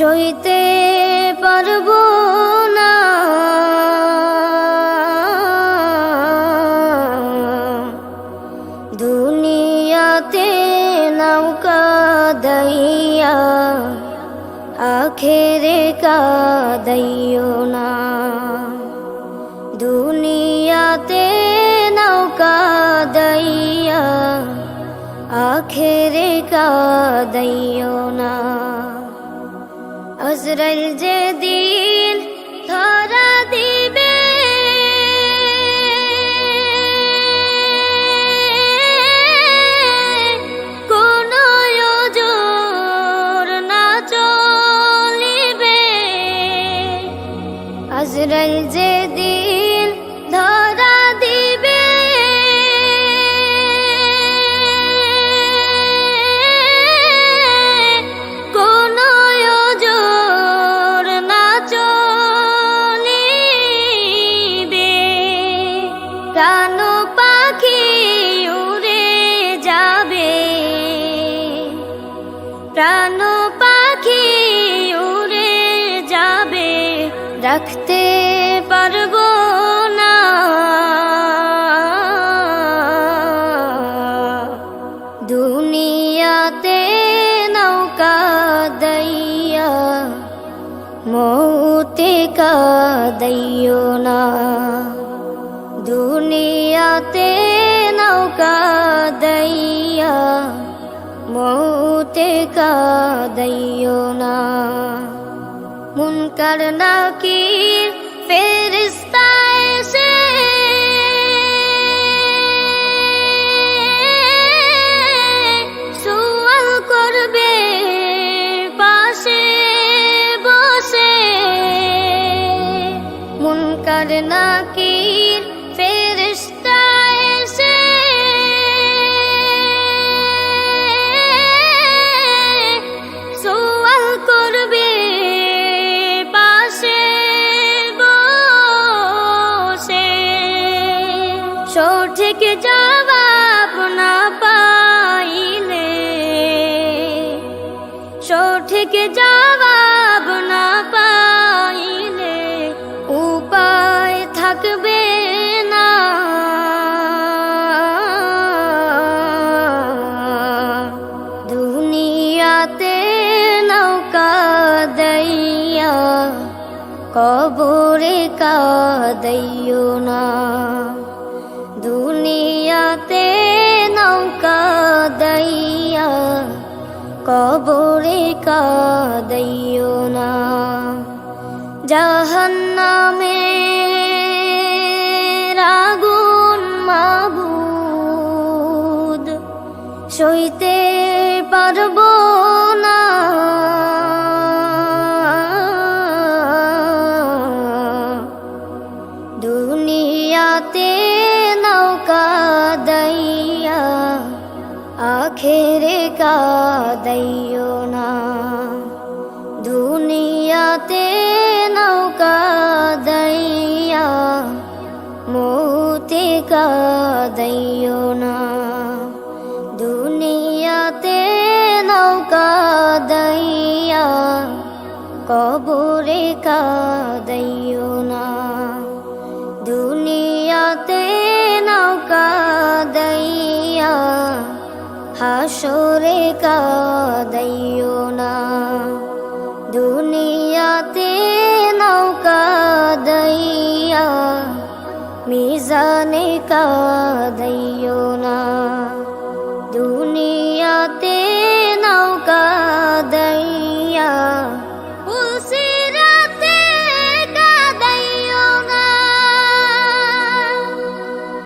সইতে পারব না। দুনিয়াতে নৌকা দইয়া, আখেরে কা দইও না। দুনিয়াতে নৌকা দইয়া, আখেরে কা দইও না। আজরাইল যে রাখতে পারব না। দুনিয়াতে নৌকা দইয়া, মৌতে কাদাইও না। দুনিয়াতে নৌকা দইয়া, মৌতে কাদাইও না। মুনকার নাকির ফেরিস্তা এসে সুয়াল করবে পাশে বসে মুনকার নাকির সঠিক জবাব না পাইলে সঠিক জবাব না পাইলে উপায় থাকবে না। দুনিয়াতে নৌকা দইয়া, কবরে কাদাইও না। কবরে কাদাইও না। জাহান্নামে কাদাইও না। দুনিয়াতে নৌকা দইয়া মৌতে কাদাইও না। দুনিয়াতে নৌকা দইয়া কবরে কাদাইও হাসরে কাদাইও না দুনিয়াতে নৌকা দইয়া মিজানে কাদাইও না